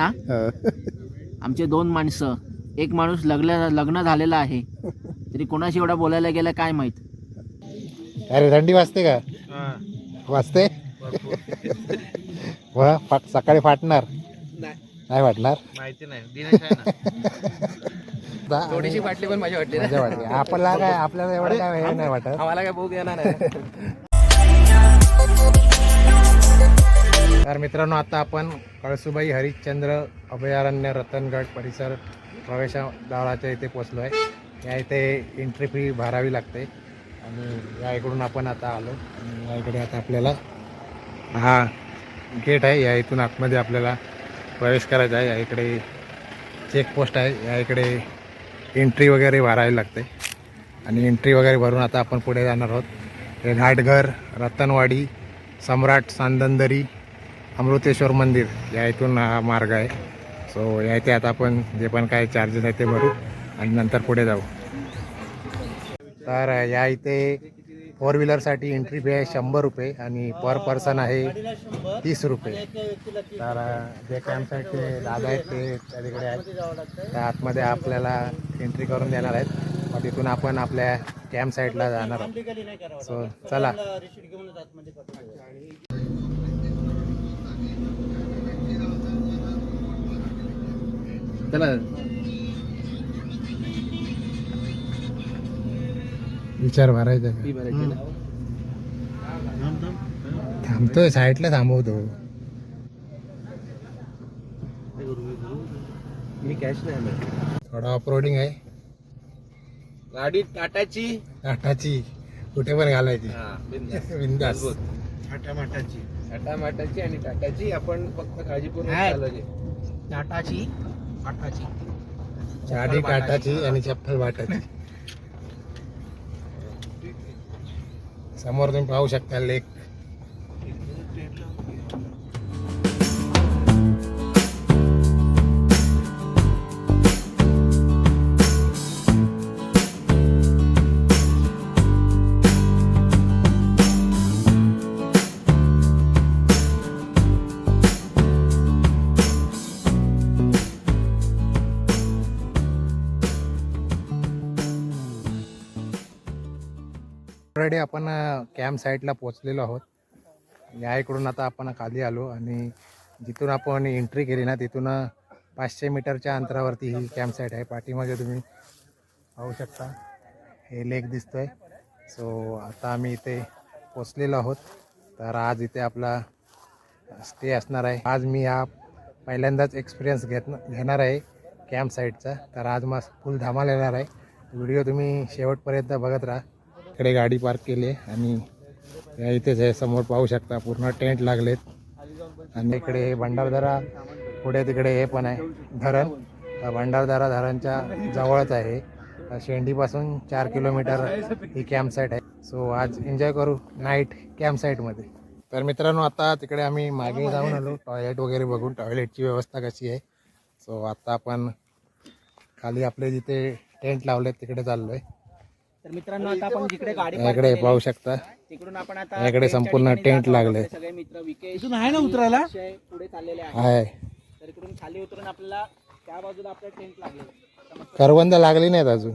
ना? आमचे दोन माणसं. एक माणूस लग्न लग्न झालेला आहे. तरी कोणाशी एवढा बोलायला गेला काय माहीत? अरे थंडी वाजते का? वाजते? वा फाट सकाळी फाटणार. नाही. फाटणार? माहिती नाही. दिनेश आहे ना. आता थोडीशी वाटली पण माझी वाटली मजा वाटते. आपल्याला काय आपल्याला एवढं काय हे नाही वाटत. आम्हाला काय भूक येणार नाही तर मित्रांनो आता आपण कळसुबाई हरिश्चंद्र अभयारण्य रतनगड परिसर प्रवेशद्वाराच्या इथे पोचलो आहे या इथे एंट्री फी भरावी लागते. आणि या इकडून आपण आता आलो. आणि या इकडे आता आपल्याला हा गेट आहे. या इथून आतमध्ये आपल्याला प्रवेश करायचा आहे. या इकडे चेकपोस्ट आहे. या इकडे एंट्री वगैरे भरावी लागते. आणि एंट्री वगैरे भरून आता आपण पुढे जाणार आहोत. हे घाटघर रतनवाडी सम्राट सांदंदरी अमृतेश्वर मंदिर या इथून हा मार्ग आहे. सो या इथे आता आपण जे पण काय चार्जेस आहे ते भरू आणि नंतर पुढे जाऊ. तर या इथे फोर व्हीलरसाठी एंट्री फी आहे शंभर रुपये आणि पर पर्सन आहे तीस रुपये. तर जे कॅम्पसाठी दादा आहेत ते त्या तिकडे आहेत. त्या आतमध्ये आपल्याला एंट्री करून देणार आहेत. मग तिथून आपण आपल्या कॅम्प साईडला जाणार आहोत. सो चला. चला विचार भरायचा ती भरायची ना. थांबतोय साईडला थांबवतो. मी कॅश नाही आणत. थोडा ऑफरोडिंग आहे. गाडी टाटाची. टाटाची. कुठे पण घालायची. हा, बिनधास्त. बिंदास. टाटा माटाची टाटा माटाची आणि टाटाची आपण फक्त काळजीपूर्वक टाटाची. गाडी टाटाची आणि चप्पल वाटाची समोर तुम्ही पाहू शकता लेक. ऑलरेडी आपण कॅम्प साईटला पोचलेलो आहोत. या इकडून आता आपण खाली आलो आणि जिथून आपण एंट्री केली ना तिथून पाचशे मीटरच्या अंतरावरती ही कॅम्प साईट आहे. पाठीमागे तुम्ही पाहू शकता. हे लेक दिसतोय. सो आता आम्ही इथे पोचलेलो आहोत. तर आज इथे आपला स्टे असणार आहे. आज मी हा पहिल्यांदाच एक्सपिरियन्स घेत घेणार आहे कॅम्प साईटचा तर आज मग फुल धमाल येणार आहे. व्हिडिओ तुम्ही शेवटपर्यंत बघत राहा. इकडे गाडी पार्क केली आहे आणि या इथेच आहे समोर पाहू शकता पूर्ण टेंट लागलेत. आणि इकडे हे भंडारदरा पुढे तिकडे हे पण आहे धरण. भंडारदरा धरणच्या जवळच आहे. शेंडीपासून चार किलोमीटर ही कॅम्प साईट आहे. सो आज एन्जॉय करू नाईट कॅम्प साईटमध्ये तर मित्रांनो आता तिकडे आम्ही मागे जाऊन आलो. टॉयलेट वगैरे बघून टॉयलेटची व्यवस्था कशी आहे. सो आता आपण खाली आपले जिथे टेंट लावले तिकडे चाललो आहे तर मित्रांनो आता आपण जिकडे गाडी याकडे केलेली पाहू शकता. तिकडून आपण आता याकडे टेंटच्या संपूर्ण टेंट. लागले. सगळे मित्र विकेश आहे ना उतरायला? पुढे चाललेले आहे. तर इकडून खाली उतरून आपल्याला त्या बाजूला आपलं टेंट लागले. करवंद लागली नाहीत अजून.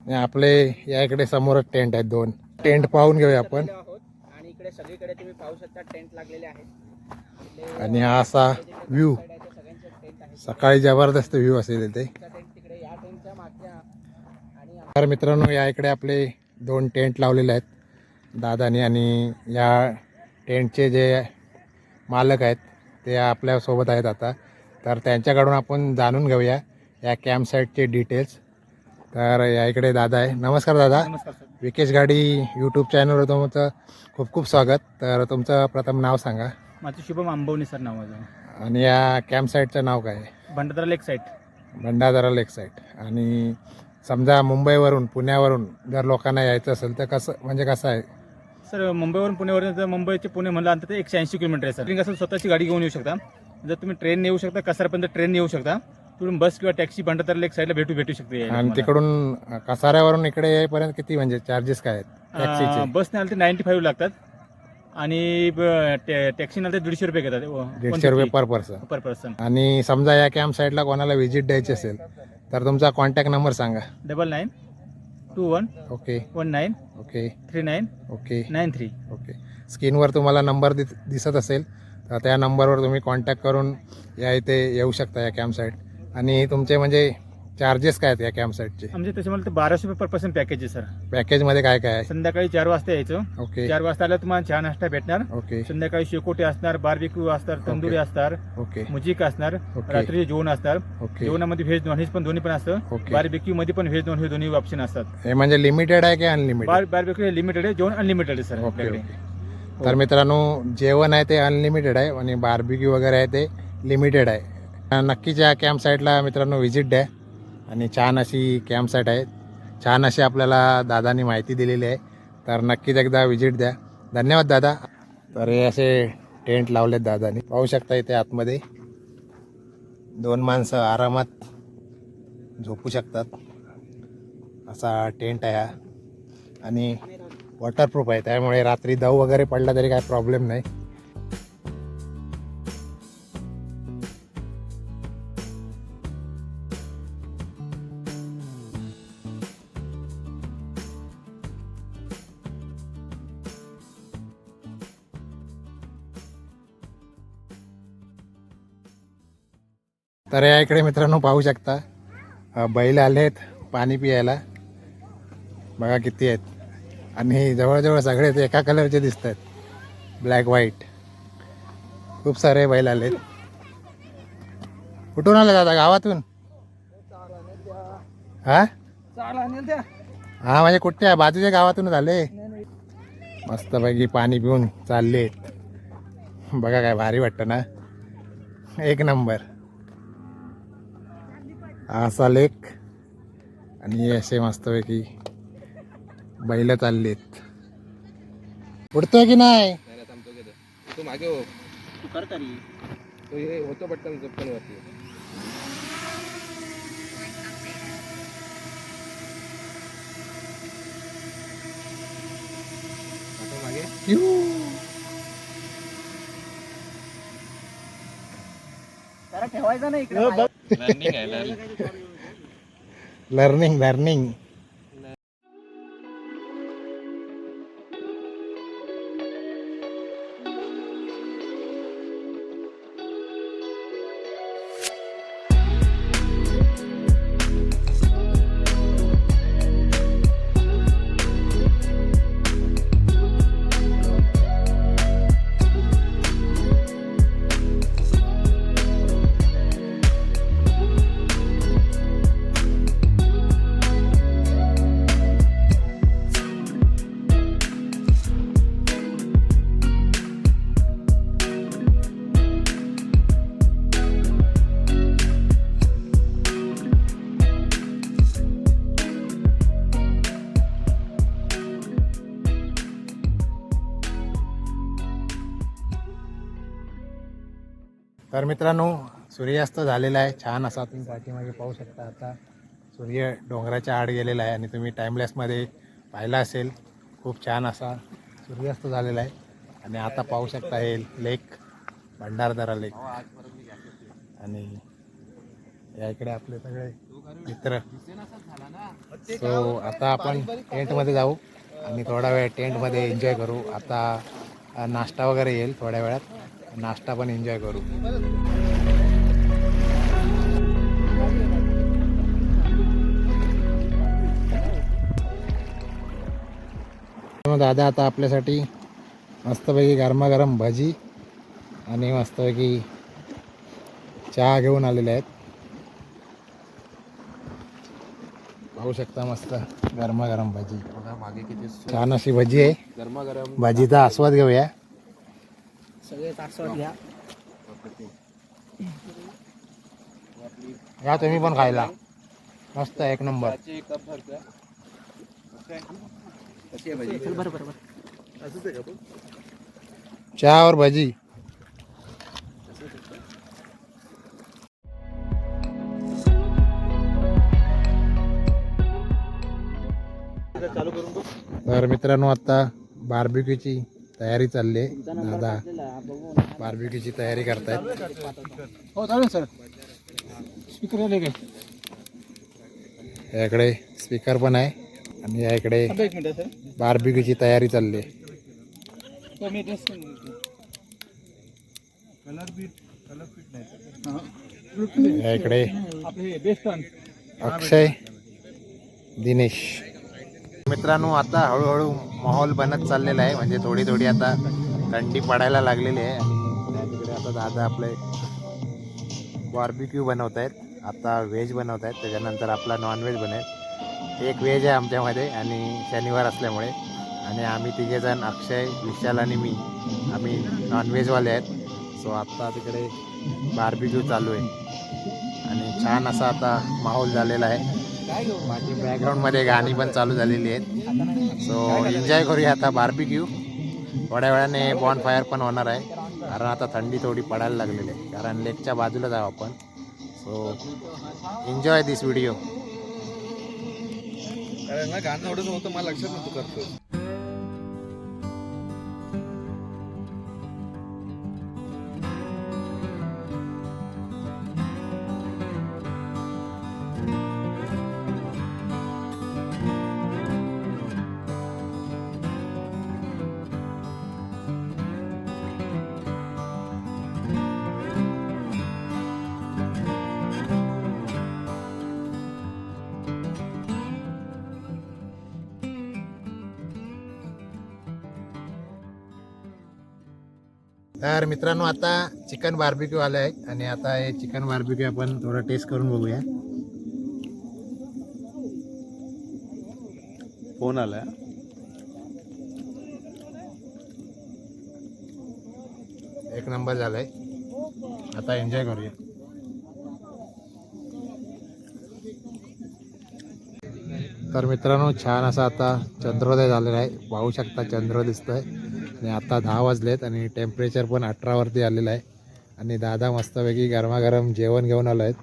आणि आपले या इकडे समोरच टेंट आहेत दोन. टेंट पाहून घेऊया आपण. आणि इकडे सगळीकडे तुम्ही पाहू शकता टेंट लागलेले आहेत. आणि हा असा व्ह्यू ते सकाळी जबरदस्त व्ह्यू असेल इथे टेंट तिकडे या टेंटच्या मागच्या आणि तर मित्रांनो या इकडे आपले दोन टेंट लावलेले आहेत. दादानी आणि या टेंटचे जे मालक आहेत ते आपल्यासोबत आहेत आता. तर त्यांच्याकडून आपण जाणून घेऊया या कॅम्प साईटचे डिटेल्स तर या इकडे दादा आहे. नमस्कार दादा. विकेश गाडी यूट्यूब चॅनलवर तुमचं खूप खूप स्वागत. तर तुमचं प्रथम नाव सांगा. माझं शुभम आंबवणे सर नाव माझं. आणि या कॅम्प साईटचं नाव काय आहे? Bhandara lake site Bhandardara lake site आणि समजा मुंबईवरून पुण्यावरून जर लोकांना यायचं असेल तर कसं म्हणजे कसं आहे? सर मुंबईवरून पुण्यावरून जर मुंबईचे पुणे म्हणलं अंतर ते एकशे ऐंशी किलोमीटर आहे सर. तुम्ही कसं स्वतःची गाडी घेऊन येऊ शकता? जर तुम्ही ट्रेन येऊ शकता कसारपर्यंत ट्रेन येऊ शकता तिकडून बस किंवा टॅक्सी भंडारा लेक साईडला भेटू भेटू शकते आणि. तिकडून कसाऱ्यावरून इकडे येईपर्यंत किती म्हणजे चार्जेस काय आहेत? टॅक्सीचे अं, बसने आलं तर नाईन्टी फाईव्ह लागतात. आणि टॅक्सी नंतर दीडशे रुपये घेतात. दीडशे रुपये पर पर्सन पर पर्सन आणि समजा या कॅम्प साईडला कोणाला व्हिजिट द्यायची असेल तर तुमचा कॉन्टॅक्ट नंबर सांगा. Double nine two one okay. One nine okay. Three nine okay. Nine three. Okay. स्क्रीनवर तुम्हाला नंबर दिस दिसत असेल तर त्या नंबरवर तुम्ही कॉन्टॅक्ट करून या इथे येऊ शकता या कॅम्प साईट आणि तुमचे म्हणजे चार्जेस काय आहेत या कॅम्प साईटचे आमचे त्याच्यामुळे ते बाराशे रुपये पर पर्सन पॅकेज आहे सर पॅकेजमध्ये काय काय आहे? संध्याकाळी चार वाजता यायचं. ओके चार वाजता आल्यावर तुम्हाला चहा नाश्ता भेटणार. ओके संध्याकाळी शेकोटे असणार बार्बिक्यू असणार तंदुरी असणार ओके मुजिक असणार ओके. रात्री जेवण असणार. ओके जेवणामध्ये व्हेज नॉनव्हेज पण दोन्ही पण असतं. ओके. बार्बिक्यू मध्ये पण व्हेज नॉन व्हेज दोन्ही ऑप्शन असतात. हे म्हणजे लिमिटेड आहे की अनलिमिटेड बार बार्बिक्यू हे लिमिटेड आहे जेवण अनलिमिटेड आहे सर ओके आपल्याकडे. ओके तर मित्रांनो जेवण आहे ते अनलिमिटेड आहे आणि बार्बिक्यू वगैरे आहे ते लिमिटेड आहे. नक्कीच या कॅम्प साईटला मित्रांनो व्हिजिट द्या. आणि छान अशी कॅम्पसाईट आहे. छान अशी आपल्याला दादानी माहिती दिलेली आहे. तर नक्कीच एकदा व्हिजिट द्या. धन्यवाद दादा. तर हे असे टेंट लावलेत दादानी. पाहू शकता इथे आतमध्ये. दोन माणसं आरामात झोपू शकतात. असा टेंट आहे हा. आणि वॉटरप्रूफ आहे. त्यामुळे रात्री दव वगैरे पडला तरी काय प्रॉब्लेम नाही. तर या इकडे मित्रांनो पाहू शकता. बैल आले आहेत पाणी पियायला. बघा किती आहेत. आणि जवळजवळ सगळे ते एका कलरचे दिसत आहेत ब्लॅक व्हाईट खूप सारे बैल आलेत. कुठून आले दादा गावातून? हा? हा म्हणजे कुठे बाजूच्या गावातूनच आले मस्तपैकी पाणी पिऊन चाललेत. बघा काय भारी वाटतं ना. एक नंबर. असा लेक आणि असे मस्तपैकी बैल चाललेत. उडतोय की नाही? नाही, नाही. तू मागे हो. तू कर तरी तो हे होतो पटकन चपकन वरती. आता मागे. यू. जरा ठेवायचा नाही इकडे लर्निंग लर्निंग तर मित्रांनो सूर्यास्त झालेला आहे. छान असा तुम्ही पाठीमागे पाहू शकता आता. सूर्य डोंगराच्या आड गेलेला आहे आणि तुम्ही टाईमलेसमध्ये पाहिला असेल. खूप छान असा सूर्यास्त झालेला आहे. आणि आता पाहू शकता हे लेक भंडारदरा लेक आणि या इकडे आपले सगळे मित्र. सो आता आपण टेंटमध्ये जाऊ आणि थोडा वेळ टेंटमध्ये एन्जॉय करू. आता नाश्ता वगैरे येईल थोड्या वेळात. नाश्ता पण एन्जॉय करू. मग दादा आता आपल्यासाठी मस्तपैकी गरमागरम भजी आणि मस्तपैकी चहा घेऊन आलेले आहेत. पाहू शकता मस्त गरमागरम भजी. बघा मागे किती छान अशी भजी आहे. गरमागरम भजीचा आस्वाद घेऊया. आस्वाद घ्या. या तुम्ही पण खायला. मस्त एक नंबर. चहा और भजी. तर मित्रांनो आता बार्बिक्यूची तयारी चालली आहे. दादा बार्बिक्यूची तयारी करतायत. हो चालेल सर स्पीकर आले काय? याकडे स्पीकर पण आहे आणि या इकडे एक मिनिट सर. बार्बिक्यूची तयारी चालली आहे. मी ड्रेस या इकडे आपले बेस्ट अक्षय दिनेश. मित्रांनो आता हळूहळू माहोल बनत चाललेला आहे. म्हणजे थोडी थोडी आता थंडी पडायला लागलेली आहे. आणि त्या तिकडे आता दादा आपले बार्बिक्यू बनवत आहेत. आता व्हेज बनवत आहेत. त्याच्यानंतर आपला नॉनव्हेज बनेल. एक व्हेज आहे आमच्यामध्ये आणि शनिवार असल्यामुळे. आणि आम्ही तिघेजण अक्षय विशाल आणि मी आम्ही नॉनव्हेजवाले आहेत. सो आत्ता तिकडे बार्बिक्यू चालू आहे. आणि छान असा आता माहोल झालेला आहे. बाकी बॅकग्राऊंडमध्ये गाणी पण चालू झालेली आहेत. सो एन्जॉय करूया आता बार्बिक्यू थोड्या वेळाने बॉन फायर पण होणार आहे. कारण आता थंडी थोडी पडायला लागलेली आहे. कारण लेकच्या बाजूला जाऊ आपण. सो एन्जॉय दिस व्हिडिओ गाणं आवडत होतं मला लक्षात नव्हतं करतो तर मित्रांनो आता चिकन बार्बिक्यू आलं आहे आणि आता हे चिकन बार्बिक्यू आपण थोडं टेस्ट करून बघूया. फोन आलाय एक नंबर झालाय. आता एन्जॉय करूया. तर मित्रांनो छान असा आता चंद्रोदय झालेला आहे. पाहू शकता चंद्र दिसतोय. आणि आता दहा वाजलेत आणि टेम्परेचर पण अठरावरती आलेलं आहे. आणि दादा मस्तपैकी गरमागरम जेवण घेऊन आलो आहेत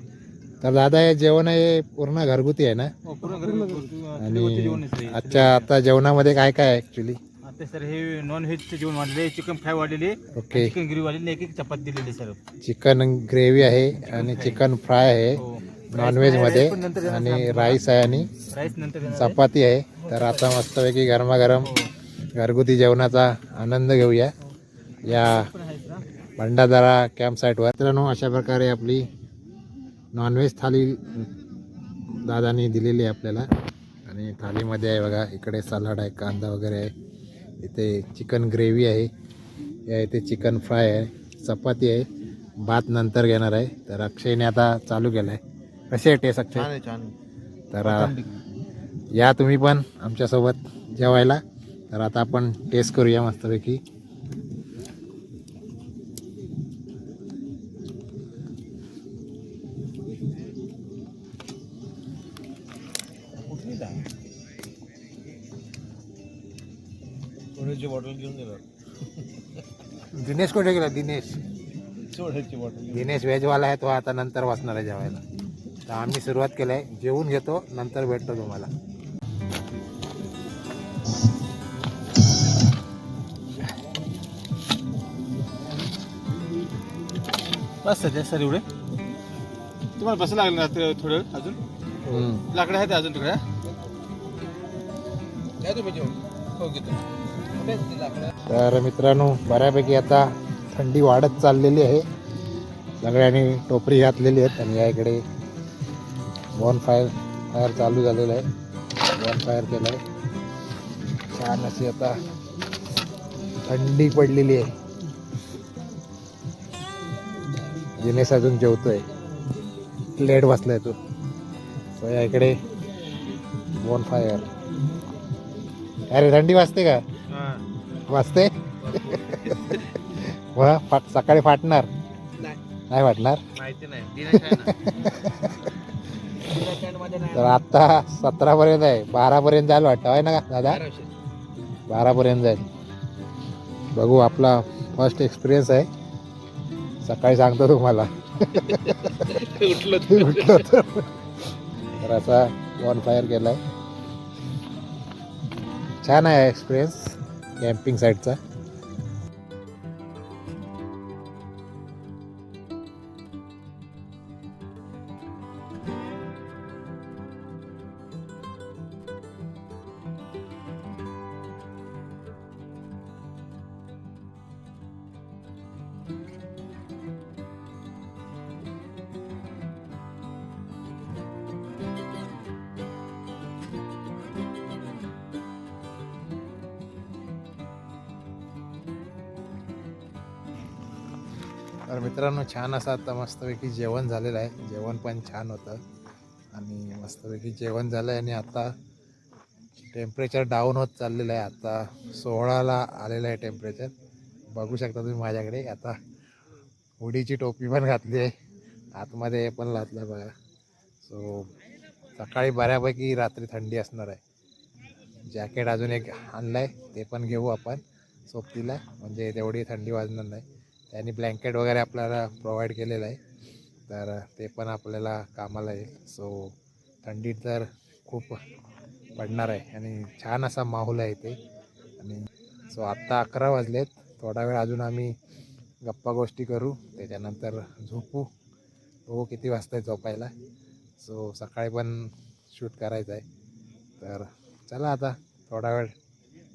तर दादा हे जेवण आहे पूर्ण घरगुती आहे ना? आणि आजच्या आता जेवणामध्ये काय काय आहे ॲक्च्युली आता सर हे नॉन व्हेजचे जेवण वाढलेले चिकन फ्राय वाढलेले ओके चिकन ग्रेव्ही वाढलेली एक एक चपाती दिलेली सर. चिकन ग्रेव्ही आहे आणि चिकन फ्राय आहे हो. नॉनव्हेजमध्ये पण नंतर देणार आणि राईस आहे आणि राईस नंतर. चपाती आहे. तर आता मस्तपैकी गरमागरम घरगुती जेवणाचा आनंद घेऊया. या पण आहे सर, हा. भंडारदरा कॅम्प साईटवर मित्रांनो अशा प्रकारे आपली नॉनव्हेज थाली दादानी दिलेली आहे आपल्याला. आणि थालीमध्ये आहे बघा इकडे सलाड आहे कांदा वगैरे आहे. इथे चिकन ग्रेव्ही आहे. या इथे चिकन फ्राय आहे. चपाती आहे. भात नंतर घेणार आहे. तर अक्षयने आता चालू केलं आहे कसे आहे टेस्ट अक्षय. तर या तुम्ही पण आमच्यासोबत जेवायला. तर आता आपण टेस्ट करूया मस्तपैकी. सोड्याची बॉटल घेऊन गेलो? दिनेश कुठे गेला? दिनेश. दिनेश व्हेजवाला आहे तो आता नंतर वाचणार आहे जेवायला. तर आम्ही सुरुवात केलं आहे जेवून घेतो नंतर भेटतो तुम्हाला. बस सध्या सर एवढे. तुम्हाला बस लागलं ना ते थोडं अजून. लाकडं आहेत अजून तिकडे द्या तुम्ही जेवण. हो घेतो. तर मित्रांनो बऱ्यापैकी आता थंडी वाढत चाललेली आहे. सगळ्यांनी टोपरी घातलेली आहेत आणि या इकडे बॉन फायर फायर चालू झालेलं आहे. बॉन फायर केलं आहे छान अशी आता थंडी पडलेली आहे. दिनेश अजून जेवतोय. लेट बसलाय तो. सो या इकडे बॉन फायर अरे थंडी वाजते का? वाजते? वा फाट सकाळी फाटणार? नाही. फाटणार? ना. तर आता सतरा पर्यंत आहे. बारा पर्यंत जायला वाटतं आहे ना दादा? बारा पर्यंत जाईल. बघू आपला फर्स्ट एक्सपिरियन्स आहे. सकाळी सांगतो तुम्हाला. उठलो उठलो तर. तर असा बॉन फायर केला आहे छान आहे एक्सपिरियन्स कॅम्पिंग साईडचा मित्रांनो छान असं आता मस्तपैकी जेवण झालेलं आहे. जेवण पण छान होतं. आणि मस्तपैकी जेवण झालं आहे आणि आता टेम्परेचर डाऊन होत चाललेलं आहे. आता सोळाला आलेलं आहे टेम्परेचर बघू शकता तुम्ही माझ्याकडे. आता हुडीची टोपी पण घातली आहे. आतमध्ये हे पण घातलं बघा. सो सकाळी बऱ्यापैकी रात्री थंडी असणार आहे. जॅकेट अजून एक आणलं आहे ते पण घेऊ आपण. सोबतीला. म्हणजे तेवढी थंडी वाजणार नाही. त्यांनी ब्लँकेट वगैरे आपल्याला प्रोव्हाइड केलेलं आहे. तर ते पण आपल्याला कामाला येईल. सो थंडी तर खूप पडणार आहे आणि छान असा माहोल आहे इथे. आणि सो आत्ता अकरा वाजलेत. थोडा वेळ अजून आम्ही गप्पा गोष्टी करू. त्याच्यानंतर झोपू. बघू किती वाजता आहे झोपायला. सो सकाळी पण शूट करायचं आहे तर चला आता थोडा वेळ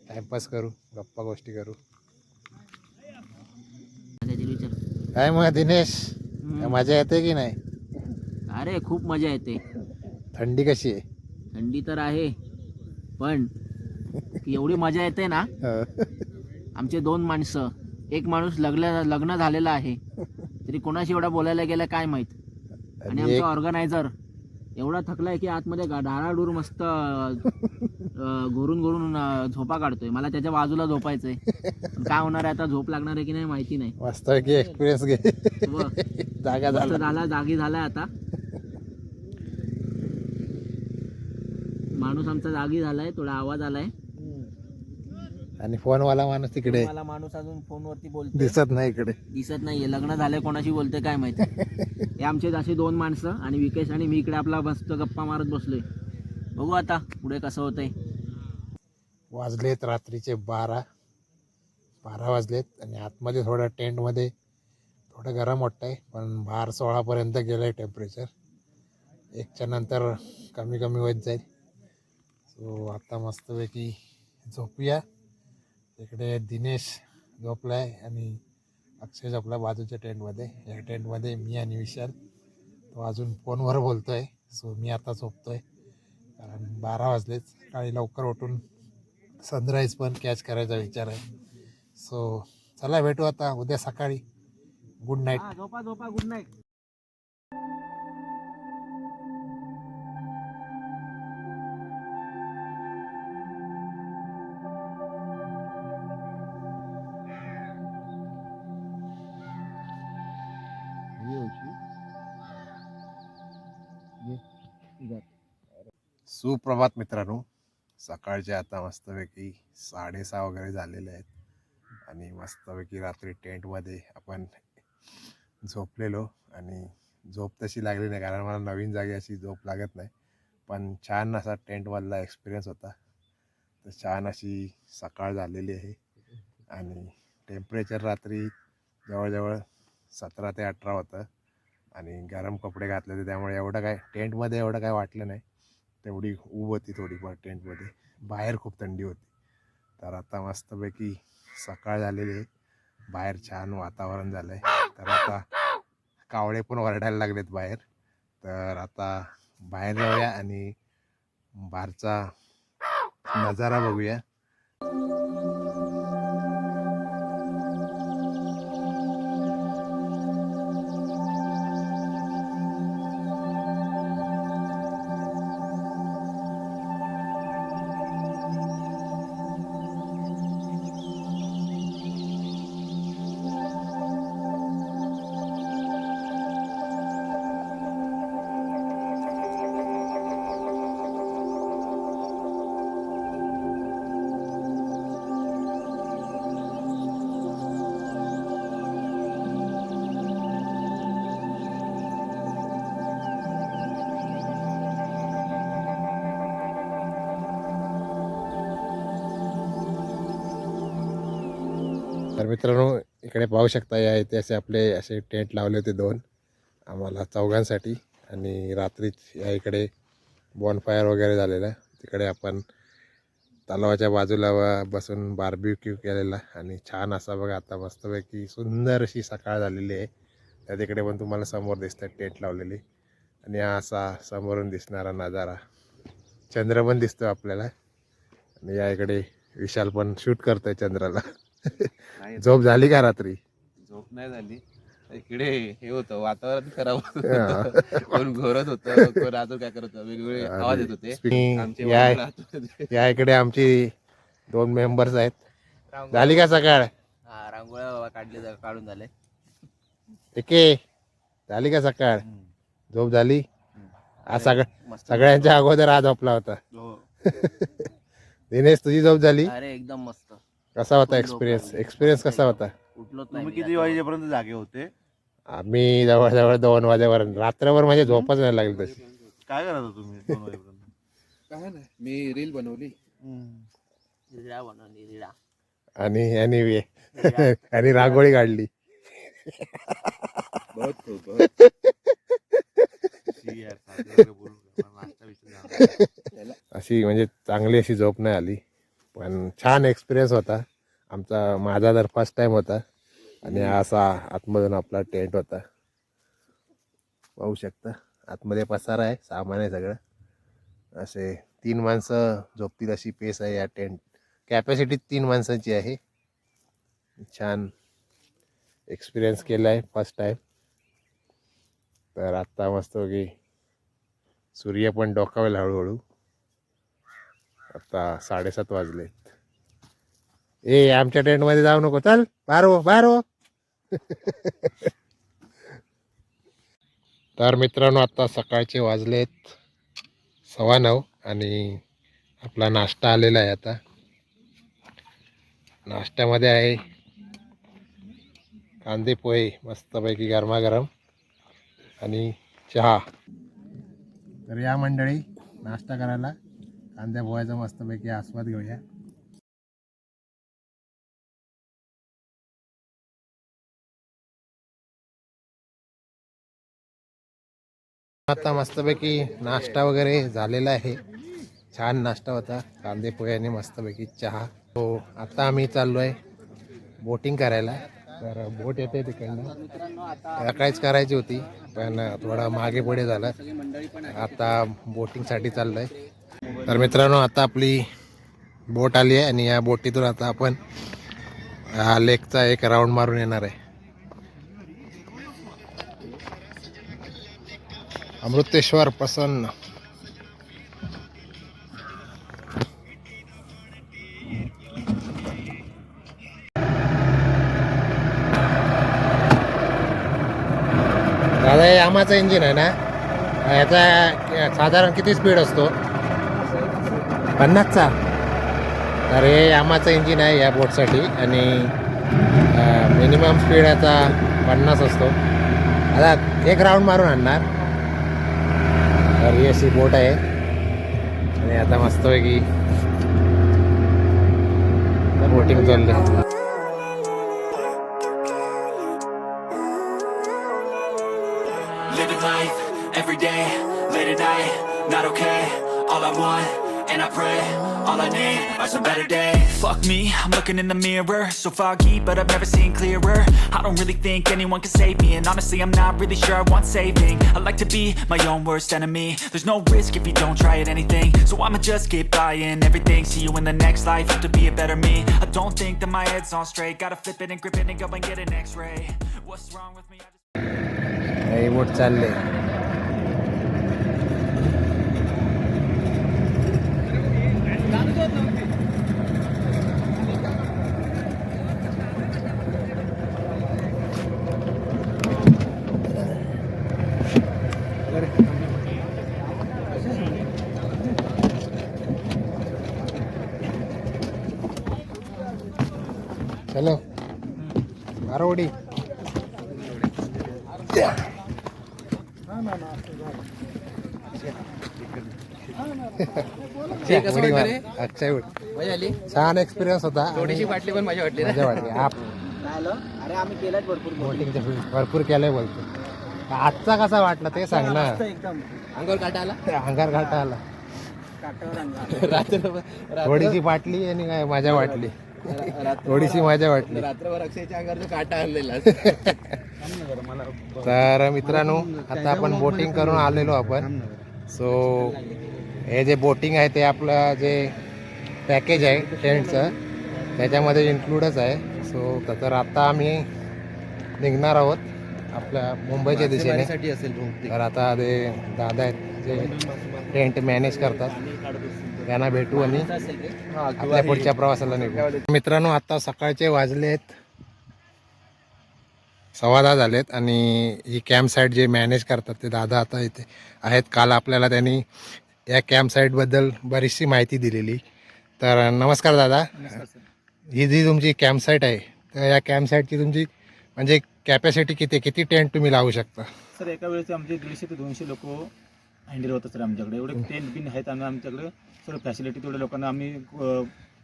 टाईमपास करू. गप्पा गोष्टी करू काहीतरी विचार काय मग दिनेश. काय मजा येते की नाही? अरे खूप मजा येते. थंडी कशी आहे? थंडी तर आहे पण एवढी मजा येते ना? आमचे दोन माणसं एक माणूस लग्न लग्न झालेला आहे. तरी कोणाशी एवढा बोलायला गेला काय माहीत? आणि आणि एक आमचा ऑर्गनायझर एवढा थकलाय की आतमध्ये गा- डाराडूर मस्त घोरून घोरून झोपा काढतोय. मला त्याच्या बाजूला झोपायचंय. काय होणार आहे आता? झोप लागणार आहे की नाही माहिती नाही. मस्तपैकी एक्सपिरियन्स घे. जागा झाला. झाला जागी झालाय आता. माणूस आमचा जागी झालाय थोडा आवाज आलाय. आणि फोनवाला माणूस तिकडे. मला माणूस अजून फोनवरती बोलतोय. दिसत नाही इकडे. दिसत नाहीये. लग्न झालंय कोणाशी बोलते काय माहिती? हे आमचे असे दोन माणसं आणि विकेश आणि मी इकडे आपला मस्त गप्पा मारत बसलोय. बघू आता पुढे कसं होतंय. वाजलेत रात्रीचे बारा बारा वाजलेत आणि आतमध्ये थोडं टेंटमध्ये थोडं गरम वाटतं आहे पण बारा सोळापर्यंत गेलं आहे टेम्परेचर एकच्या नंतर कमी कमी होत जाईल. सो आत्ता मस्तपैकी झोपूया. इकडे दिनेश झोपला आहे आणि अक्षय झोपला बाजूच्या टेंटमध्ये. या टेंटमध्ये मी आणि विशाल. तो अजून फोनवर बोलतो आहे सो मी आता झोपतो आहे कारण बारा वाजलेच सकाळी लवकर उठून सनराईज पण कॅच करायचा विचार आहे. सो चला भेटू आता उद्या सकाळी. गुड नाईट हा, झोपा झोपा गुड नाईट सुप्रभात मित्रांनो. सकाळचे आता मस्तपैकी साडेसहा वगैरे झालेले आहेत. आणि मस्तपैकी रात्री टेंटमध्ये आपण झोपलेलो. आणि झोप तशी लागली नाही कारण मला नवीन जागी अशी झोप लागत नाही. पण छान असा टेंटमधला एक्सपिरियन्स होता. तर छान अशी सकाळ झालेली आहे. आणि टेम्परेचर रात्री जवळजवळ सतरा ते अठरा होतं. आणि गरम कपडे घातले होते त्यामुळे एवढं काय टेंटमध्ये एवढं काय वाटलं नाही. तेवढी ऊब होती थोडीफार टेंटमध्ये. बाहेर खूप थंडी होती. तर आता मस्तपैकी सकाळ झालेली आहे. बाहेर छान वातावरण झालं आहे तर आता कावळे पण ओरडायला लागलेत बाहेर. तर आता बाहेर जाऊया आणि बाहेरचा नजारा बघूया. मित्रांनो इकडे पाहू शकता या इथे असे आपले असे टेंट लावले होते दोन आम्हाला चौघांसाठी. आणि रात्रीच या इकडे बॉनफायर वगैरे झालेला. तिकडे आपण तलावाच्या बाजूला व- बसून बार्बिक्यू केलेला. आणि छान असा बघा आता मस्तपैकी सुंदर अशी सकाळ झालेली आहे. त्या तिकडे पण तुम्हाला समोर दिसतात टेंट लावलेली. आणि हा असा समोरून दिसणारा नजारा. चंद्र पण दिसतो आपल्याला. आणि या इकडे विशाल पण शूट करतोय चंद्राला. झोप झाली का रात्री? झोप नाही झाली. इकडे हे होतं वातावरण खराब होतं. कोण घोरत होतं कोण अजून काय करत होतं वेगवेगळे आवाज येत होते. आमचे या इकडे आमची दोन मेंबर्स आहेत. झाली का सकाळ? हा रांगोळ्या बाबा काढले काढून झाले. एके झाली का सकाळ? झोप झाली? आज सगळ सगळ्यांच्या अगोदर आज झोपला होता. दिनेश तुझी झोप झाली? अरे एकदम मस्त. कसा होता एक्सपिरियन्स एक्सपिरियन्स कसा होता? उठलोच तुम्ही किती. वाजेपर्यंत जागे होते? आम्ही जवळजवळ दोन वाजेपर्यंत. रात्रभर म्हणजे झोपच नाही लागली तशी. काय करत होता तुम्ही दोन वाजेपर्यंत? काय नाही मी रील बनवली. रिडा बनवली रिडा. आणि आणि वे- आणि रांगोळी काढली. बहुत खूप बहुत. ठीक आहे, साधे वगैरे बोलू नका. मला नाश्ता विचार झाला. अशी म्हणजे चांगली अशी झोप नाही आली. पण छान एक्सपिरियन्स होता. आमचा माझा तर फर्स्ट टाइम होता. आणि असा आतमधून आपला टेंट होता. पाहू शकता. आतमध्ये पसारा आहे सामान आहे सगळं. असे तीन माणसं झोपतील अशी पेस आहे या टेंट कॅपॅसिटी तीन माणसांची आहे. छान एक्सपिरियन्स केला आहे फर्स्ट टाईम तर आत्ता मस्त की सूर्य पण डोकावेल हळूहळू. आता साडेसात वाजलेत ए आमच्या टेंटमध्ये जाऊ नको. चल बारो हो. हो. तर मित्रांनो आता सकाळचे वाजलेत सव्वा नऊ आणि आपला नाश्ता आलेला आहे आता. नाश्त्यामध्ये आहे कांदे पोहे मस्तपैकी गरमागरम आणि चहा. तर या मंडळी नाश्ता करायला. कांद्या पोह्याचा मस्तपैकी आस्वाद घेऊया. आता मस्तपैकी नाश्ता वगैरे झालेला आहे. छान नाश्ता होता. कांदे पोह्याने मस्तपैकी चहा. तो आता आम्ही चाललो आहे बोटिंग करायला. तर बोट येते तिकडनं. सकाळीच करायची होती पण थोडा मागे पुढे झालं. आता बोटिंगसाठी चाललो आहे तर मित्रांनो आता आपली बोट आली आहे आणि या बोटीतून आता आपण हा लेकचा एक राऊंड मारून येणार आहे. अमृतेश्वर प्रसन्न. दादा हे यामाचा इंजिन आहे ना? याचा साधारण किती स्पीड असतो? पन्नासचा तर हे यामाचं इंजिन आहे या बोटसाठी आणि मिनिमम स्पीड याचा पन्नास असतो. आता एक राऊंड मारून आणणार. तर ही अशी बोट आहे. आणि आता मस्तपैकी बोटिंग चालली I'm looking in the mirror So foggy, but I've never seen clearer I don't really think anyone can save me And honestly, I'm not really sure I want saving I like to be my own worst enemy There's no risk if you don't try at anything So I'ma just keep buying everything See you in the next life, have to be a better me I don't think that my head's on straight Gotta flip it and grip it and go and get an x-ray What's wrong with me? I just ही बोट चालले चलो उडी. छान experience होता. थोडीशी वाटली पण वाटली मजा वाटली? अरे आम्ही केलाय भरपूर बोटिंगच्या भरपूर केलंय बोलतो. आजचा कसा वाटला ते सांग ना. एकदम. अंगावर काटा आला? अंगार घाटा आला. थोडीशी पाटली आणि काय मजा वाटली. थोडीशी मजा वाटली. रात्रभर अक्षयच्या अंगावर जो काटा आणलेला तर मित्रांनो आता आपण बोटिंग करून आलेलो आपण. सो हे जे बोटिंग आहे ते आपलं जे पॅकेज आहे टेंटचं त्याच्यामध्ये इन्क्लूडच आहे. सो तर आता आम्ही निघणार आहोत आपल्या मुंबईच्या दिशेने. तर आता ते दादा आहेत जे टेंट मॅनेज करतात. त्यांना भेटू आणि आपल्या पुढच्या प्रवासाला निघू. मित्रांनो आता सकाळचे वाजले आहेत. सव्वा दहा झालेत आणि ही कॅम्प साईट जे मॅनेज करतात ते दादा आता इथे आहेत. काल आपल्याला त्यांनी या कॅम्प साईटबद्दल बरीचशी माहिती दिलेली. तर नमस्कार दादा. ही जी तुमची कॅम्प साईट आहे तर या कॅम्प साईटची तुमची म्हणजे कॅपॅसिटी किती? किती टेंट तुम्ही लावू शकता? सर एका वेळेस आमचे दीडशे ते दोनशे लोक हँडल होतात सर आमच्याकडे. एवढे टेंट बिन आहेत आम्ही आमच्याकडे. सर्व फॅसिलिटी तेवढ्या लोकांना आम्ही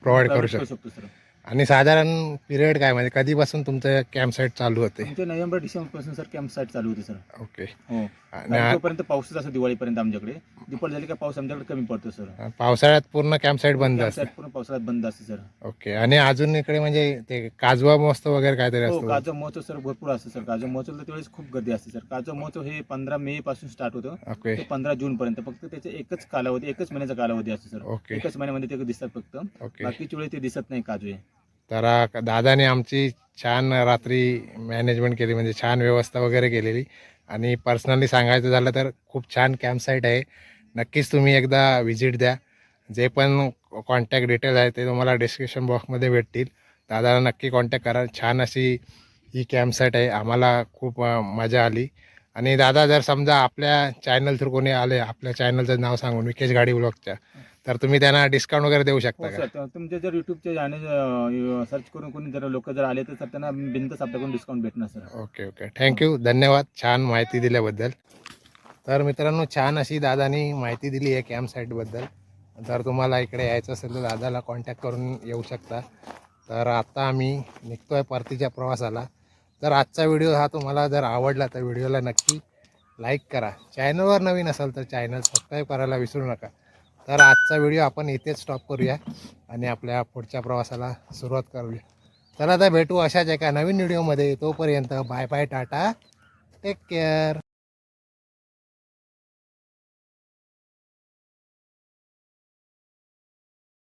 प्रोव्हाइड करू शकतो सर. आणि साधारण पिरियड काय म्हणजे कधीपासून तुमचं कॅम्प साईट चालू होते? नोव्हेंबर डिसेंबरपासून सर कॅम्प साईट चालू होती सर. ओके. हो. आणि आणि तोपर्यंत पाऊसच असतो दिवाळीपर्यंत आमच्याकडे. दिवाळी झाली का पाऊस आमच्याकडे कमी पडतो सर. आ- पावसाळ्यात पूर्ण कॅम्प साईट बंद असते. साईट पूर्ण पावसाळ्यात बंद असते सर. ओके. आणि अजून इकडे म्हणजे ते काजवा महोत्सव वगैरे काहीतरी हो असतो. काजू महोत्सव सर भरपूर असतो सर. काजू महोत्सव त्यावेळेस खूप गर्दी असते सर. काजू महोत्सव हे पंधरा मे पासून स्टार्ट होतं. ओके. ते पंधरा जून पर्यंत. फक्त त्याचे एकच कालावधी एकच महिन्याचा कालावधी असतो सर. ओके. एकच महिन्यामध्ये ते दिसतात फक्त. ओके. बाकीच्या वेळी ते दिसत नाही काजू हे तर दादाने आमची छान रात्री मॅनेजमेंट केली म्हणजे छान व्यवस्था वगैरे केलेली. आणि पर्सनली सांगायचं झालं तर खूप छान कॅम्प साईट आहे. नक्कीच तुम्ही एकदा व्हिजिट द्या. जे पण कॉन्टॅक्ट डिटेल आहे ते तुम्हाला डिस्क्रिप्शन बॉक्समध्ये भेटतील. दादाला नक्की कॉन्टॅक्ट करा. छान अशी ही कॅम्पसाईट आहे. आम्हाला खूप मजा आली. आणि दादा जर समजा आपल्या चॅनल थ्रू कोणी आले आपल्या चॅनलचं नाव सांगून विकेश गाडी ब्लॉगच्या तर तुम्ही त्यांना डिस्काउंट वगैरे देऊ हो शकता सर. का तर तुमचे जर युट्यूबचे आणि सर्च करून कोणी जर लोक जर आले तर सर त्यांना बिनतच आपल्याकडून डिस्काउंट भेटणार सर. ओके ओके थँक्यू धन्यवाद छान माहिती दिल्याबद्दल. तर मित्रांनो छान अशी दादानी माहिती दिली आहे कॅम्प साईटबद्दल जर तुम्हाला इकडे यायचं असेल तर दादाला कॉन्टॅक्ट करून येऊ शकता. तर आता आम्ही निघतो आहे परतीच्या प्रवासाला. तर आजचा व्हिडिओ हा तुम्हाला जर आवडला तर व्हिडिओला नक्की लाईक करा. चॅनलवर नवीन असाल तर चॅनल सबस्क्राईब करायला विसरू नका. तर आजचा व्हिडिओ आपण इथेच स्टॉप करूया आणि आपल्या पुढच्या प्रवासाला सुरुवात करूया. चला तर भेटू अशाच एका नवीन व्हिडिओमध्ये. तोपर्यंत bye bye tata. Take care